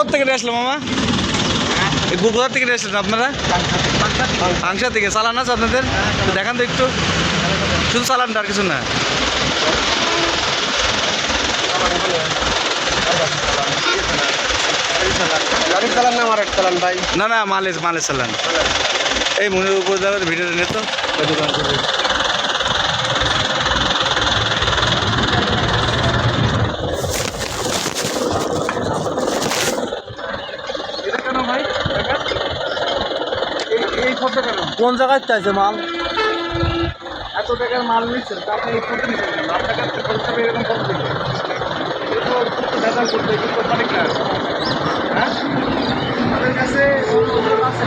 কোথা থেকে নিয়ে আসলো মামা? কোথা থেকে আসলেন আপনারা? আংসা থেকে। চালান আছে আপনাদের? দেখান তো একটু। শুধু চালানটা আর কিছু না। না না না মালে মালে চালান। এই মনের উপর ভিডিওটা নিয়ে তো ওই দোকান থেকে। এটা কেন ভাই এই এই ফটো কেন জায়গায় চাইছে মাল? এত টাকার মাল নিচ্ছেন আপনি আপনার কাছে হবে এরকম ভেজাল করতে একটু কোম্পানি হ্যাঁ? আমাদের কাছে আছে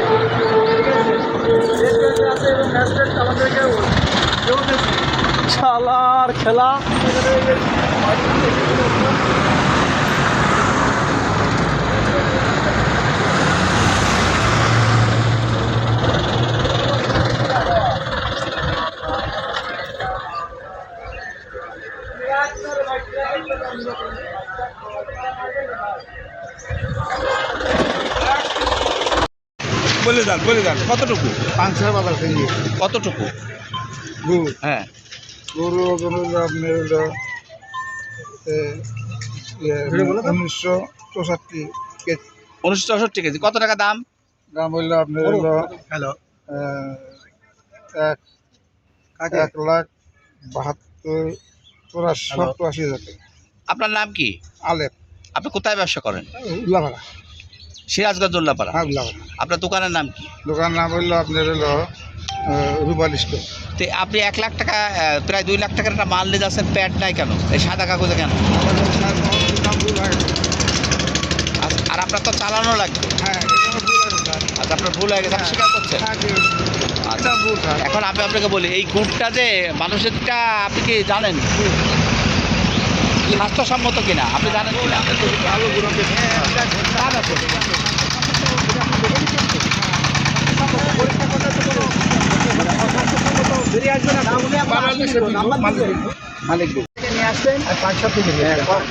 আছে? এবং আমাদেরকে খেলা। বলে যান বলে যান কতটুকু? পাঁচশো বাজার থেকে কতটুকু? গরু। হ্যাঁ। গরু গরু আপনার হলো উনিশশো চৌষট্টি কেজি। উনিশশো চৌষট্টি কেজি। কত টাকা দাম? দাম হইল আপনার হলো হ্যালো। এক এক লাখ বাহাত্তর চৌরাশি সত্তর আশি হাজার টাকা। আপনার নাম কি? আলেপ আপনি কোথায় ব্যবসা করেন? উল্লাপাড়া। সিরাজগঞ্জ উল্লাপাড়া হ্যাঁ আপনার দোকানের নাম কি? দোকান নাম হইল আপনার হলো স্টোর। তো আপনি এক লাখ টাকা প্রায় দুই লাখ টাকার একটা মাল নিয়ে যাচ্ছেন প্যাড নাই কেন? এই সাদা কাগজে কেন? আর- আর আপনার তো চালানো লাগবে হ্যাঁ আচ্ছা আপনার ভুল হয়ে গেছে আপনি স্বীকার করছেন? আচ্ছা ভুল এখন আমি আপনাকে বলি এই গুড়টা যে মানুষেরটা আপনি কি জানেন? স্বাস্থ্যসম্মত কিনা? আপনি জানেন কিনা? নিয়ে আসবেন আর পাঁচ সাত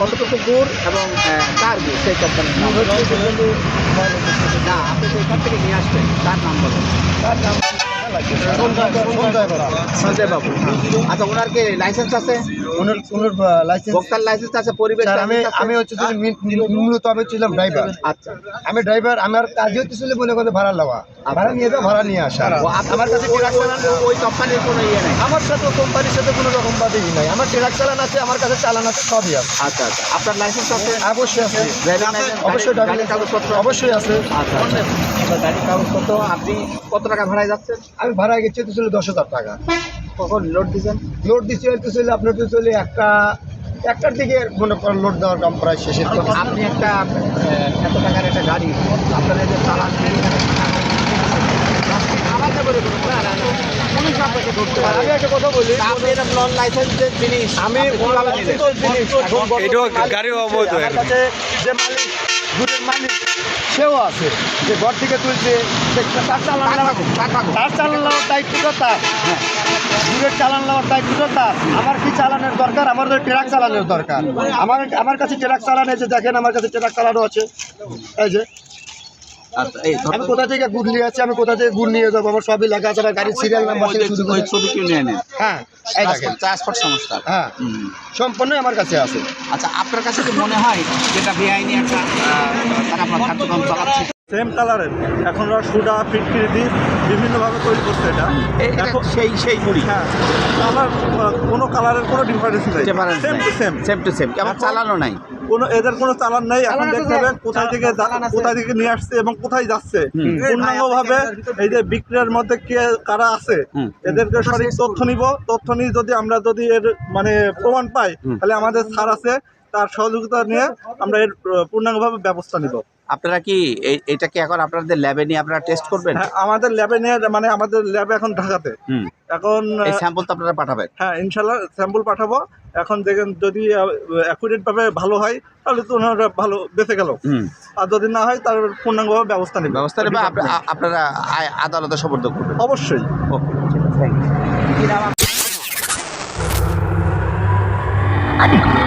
কতটুকু গুড় এবং তার গুড় সেই কোম্পানির নাম না আপনি তো এখান থেকে নিয়ে আসবেন তার নাম বলুন তার নাম সঞ্জয় বাবু। আচ্ছা ওনার কি লাইসেন্স আছে? ওনার ওনার লাইসেন্স ভোক্তার লাইসেন্স আছে পরিবেশ আমি আমি হচ্ছে যে মি- মি- মূলত আমি ছিলাম ড্রাইভার আচ্ছা। আমি ড্রাইভার আমার কাজই হচ্ছে ছিল করেন ভাড়া লওয়া। ভাড়া নিয়ে যাও ভাড়া নিয়ে আসা। আমার কাছে ট্রাক চালান ওই- ওই কোম্পানির কোনো ইয়ে নেই? আমার সাথে কোম্পানির সাথে কোনো রকম বাদেই নাই। আমার ট্রাক চালান আছে আমার কাছে চালান আছে সবই আছে। আচ্ছা আচ্ছা। আপনার লাইসেন্স আছে? অবশ্যই আছে। অবশ্যই গাড়ির কাগজপত্র? অবশ্যই আছে। আচ্ছা আচ্ছা। গাড়ির কাগজপত্র আপনি কত টাকা ভাড়ায় যাচ্ছেন? আমি ভাড়া গেছি তো ছিল দশ হাজার টাকা। কখন লোড দিচ্ছেন লোড দিচ্ছি তো ছিল আপনার তো চলে একটা একটার দিকে মনে করেন লোড দেওয়ার কাম প্রায় শেষের দিকে। আপনি একটা এত টাকার একটা গাড়ি আপনার যে চালান। আমি আছে, অবৈধ যে মালিক গুড়ের মালিক সেও আছে। যে ঘর থেকে তুলছে তার চালান? তার চালান নেওয়ার দায়িত্ব তার। গুড়ের চালান নেওয়ার দায়িত্বটা তার। আমার কি চালানের দরকার? আমার ট্রাক চালানোর দরকার। আমার আমার কাছে ট্রাক চালান আছে দেখেন আমার কাছে ট্রাক চালানো আছে। এই যে। আমি কোথা থেকে গুড় নিয়ে আছি আমি কোথা থেকে গুড় নিয়ে যাব? আমার সবই লেখা আছে আমার গাড়ির সিরিয়াল নাম্বার থেকে শুরু ওই ছবি কিনে নিয়ে নেন হ্যাঁ ট্রান্সপোর্ট সংস্থা হ্যাঁ। সম্পূর্ণ আমার কাছে আছে। আচ্ছা আপনার কাছে কি মনে হয় যেটা বেআইনি একটা তারা আপনার কার্যক্রম চালাচ্ছে? সেম কালারের এখন ওরা সুডা ফিটকিরি দিয়ে বিভিন্নভাবে তৈরি করছে এটা। সেই সেই গুড়ি হ্যাঁ। কালার কোনো কালারের কোনো ডিফারেন্স নেই। Same to same same to same এখন- চালানো নাই। কোনো এদের কোনো চালান নেই এখন দেখতে হবে কোথায় থেকে। কোথায় থেকে নিয়ে আসছে এবং কোথায় যাচ্ছে। পূর্ণাঙ্গ ভাবে এই যে বিক্রিয়ার মধ্যে কে কারা আছে। এদেরকে সঠিক তথ্য নিব। তথ্য নিয়ে যদি আমরা যদি এর মানে প্রমাণ পাই তাহলে আমাদের ছাড় আছে তার সহযোগিতা নিয়ে আমরা এর পূর্ণাঙ্গভাবে ব্যবস্থা নিব। আপনারা কি এই- এটা কি এখন আপনাদের ল্যাবে নিয়ে আপনারা টেস্ট করবেন? হ্যাঁ আমাদের ল্যাবে নিয়ে মানে আমাদের ল্যাবে এখন ঢাকাতে। হুম। এখন এই স্যাম্পল তো আপনারা পাঠাবেন। হ্যাঁ ইনশাল্লাহ স্যাম্পল পাঠাবো। এখন দেখেন যদি অ্যাকুরেট ভাবে ভালো হয় তাহলে তো ওনারা ভালো বেঁচে গেল। আর যদি না হয় তার পূর্ণাঙ্গভাবে ব্যবস্থা নেবে। ব্যবস্থা নেবে আপনারা আদালতে সোপর্দ করবেন। অবশ্যই। Okay thank you